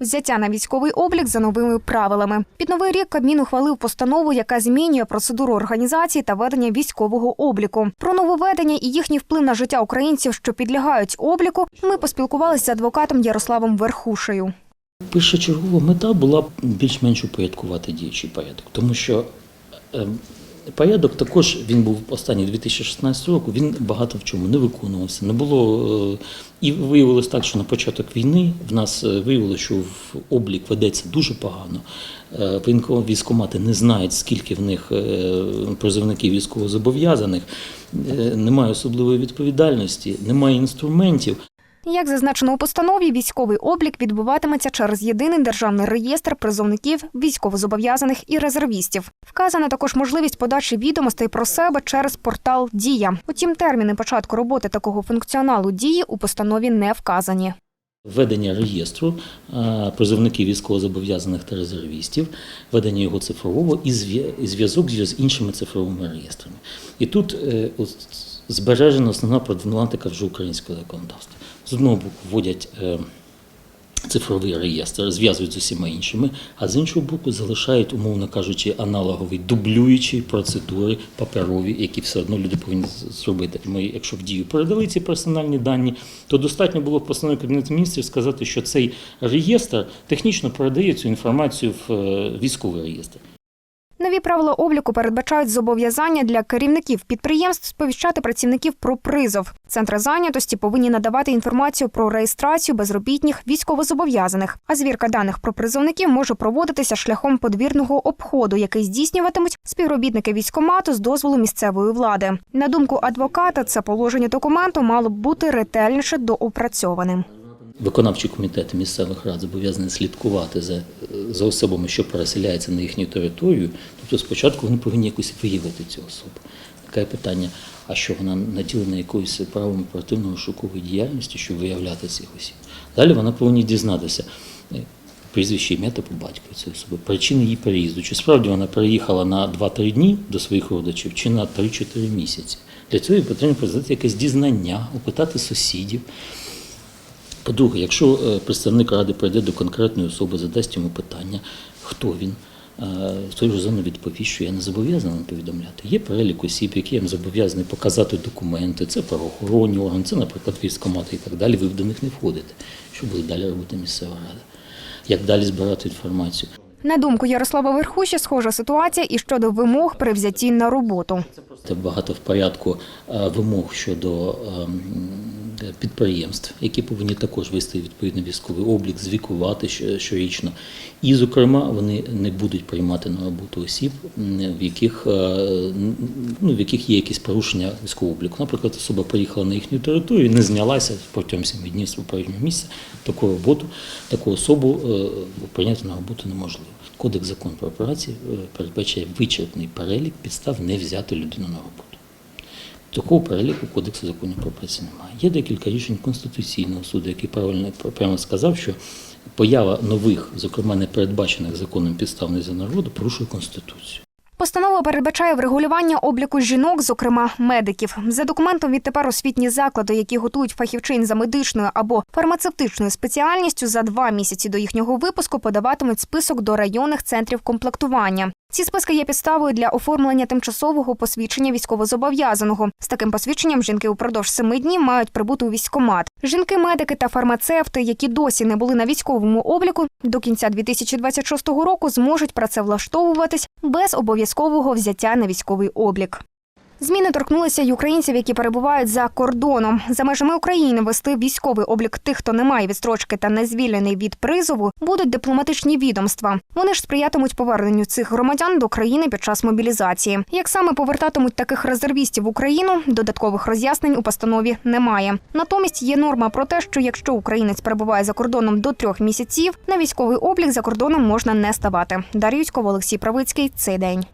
Взяття на військовий облік за новими правилами. Під новий рік Кабмін ухвалив постанову, яка змінює процедуру організації та ведення військового обліку. Про нововведення і їхній вплив на життя українців, що підлягають обліку, ми поспілкувалися з адвокатом Ярославом Верхушею. Першочергова мета була більш-менш упорядкувати діючий порядок, тому що е, порядок також він був останній 2016 року, він багато в чому не виконувався. Не було е, і виявилось так, що на початок війни в нас е, виявилося, що в облік ведеться дуже погано. Е, військомати не знають, скільки в них призовників військовозобов'язаних, немає особливої відповідальності, немає інструментів. Як зазначено у постанові, військовий облік відбуватиметься через єдиний державний реєстр призовників, військовозобов'язаних і резервістів. Вказана також можливість подачі відомостей про себе через портал Дія. Утім, терміни початку роботи такого функціоналу дії у постанові не вказані. Введення реєстру е, призовників військовозобов'язаних та резервістів, ведення його цифрового і зв'язок з іншими цифровими реєстрами. І тут е, збережена основна проблематика вже українського законодавства. З одного боку вводять е, цифровий реєстр, зв'язують з усіма іншими, а з іншого боку залишають, умовно кажучи, аналогові дублюючі процедури паперові, які все одно люди повинні зробити. Ми, якщо в дію передали ці персональні дані, то достатньо було в постанові Кабінету міністрів сказати, що цей реєстр технічно передає цю інформацію в е, військовий реєстр. Нові правила обліку передбачають зобов'язання для керівників підприємств сповіщати працівників про призов. Центри зайнятості повинні надавати інформацію про реєстрацію безробітних військовозобов'язаних. А звірка даних про призовників може проводитися шляхом подвірного обходу, який здійснюватимуть співробітники військомату з дозволу місцевої влади. На думку адвоката, це положення документу мало б бути ретельніше доопрацьованим. Виконавчі комітети місцевих рад зобов'язані слідкувати за, за особами, що переселяються на їхню територію. Тобто спочатку вони повинні якось виявити цю особу. Таке питання, а що вона наділена якоюсь правом оперативної шукової діяльності, щоб виявляти цих осіб. Далі вона повинна дізнатися е, прізвище, ім'я та по батькові цієї особи, причини її переїзду. Чи справді вона переїхала на 2-3 дні до своїх родичів, чи на 3-4 місяці. Для цього їй потрібно провести якесь дізнання, опитати сусідів. По-друге, якщо е, представник ради прийде до конкретної особи, задасть йому питання, хто він, е, той же зону відповість, що я не зобов'язаний повідомляти. Є перелік осіб, які я зобов'язаний показати документи, це правоохоронні органи, це, наприклад, військкомати і так далі. Ви до них не входите. Що буде далі робити місцева рада? Як далі збирати інформацію? На думку Ярослава Верхуші, схожа ситуація і щодо вимог при взятті на роботу. Це багато в порядку е, вимог щодо ем, підприємств, які повинні також вести відповідний військовий облік, звікувати щорічно. І, зокрема, вони не будуть приймати на роботу осіб, в яких, е, ну, в яких є якісь порушення військового обліку. Наприклад, особа приїхала на їхню територію, не знялася протягом 7 днів з попереднього місця. Таку роботу, таку особу е, прийняти на роботу неможливо. Кодекс закону про операції е, передбачає вичерпний перелік підстав не взяти людину на роботу. Такого переліку кодексу законів про працю немає. Є декілька рішень Конституційного суду, який правильно прямо сказав, що поява нових, зокрема не передбачених законом підстав народу, порушує Конституцію. Постанова передбачає врегулювання обліку жінок, зокрема медиків. За документом відтепер освітні заклади, які готують фахівчин за медичною або фармацевтичною спеціальністю, за два місяці до їхнього випуску подаватимуть список до районних центрів комплектування. Ці списки є підставою для оформлення тимчасового посвідчення військовозобов'язаного. З таким посвідченням жінки упродовж семи днів мають прибути у військкомат. Жінки-медики та фармацевти, які досі не були на військовому обліку, до кінця 2026 року зможуть працевлаштовуватись без обов'язкового взяття на військовий облік. Зміни торкнулися й українців, які перебувають за кордоном. За межами України вести військовий облік тих, хто не має відстрочки та не звільнений від призову, будуть дипломатичні відомства. Вони ж сприятимуть поверненню цих громадян до країни під час мобілізації. Як саме повертатимуть таких резервістів в Україну, додаткових роз'яснень у постанові немає. Натомість є норма про те, що якщо українець перебуває за кордоном до трьох місяців, на військовий облік за кордоном можна не ставати. Дар'я Юськова, Олексій Правицький. Цей день.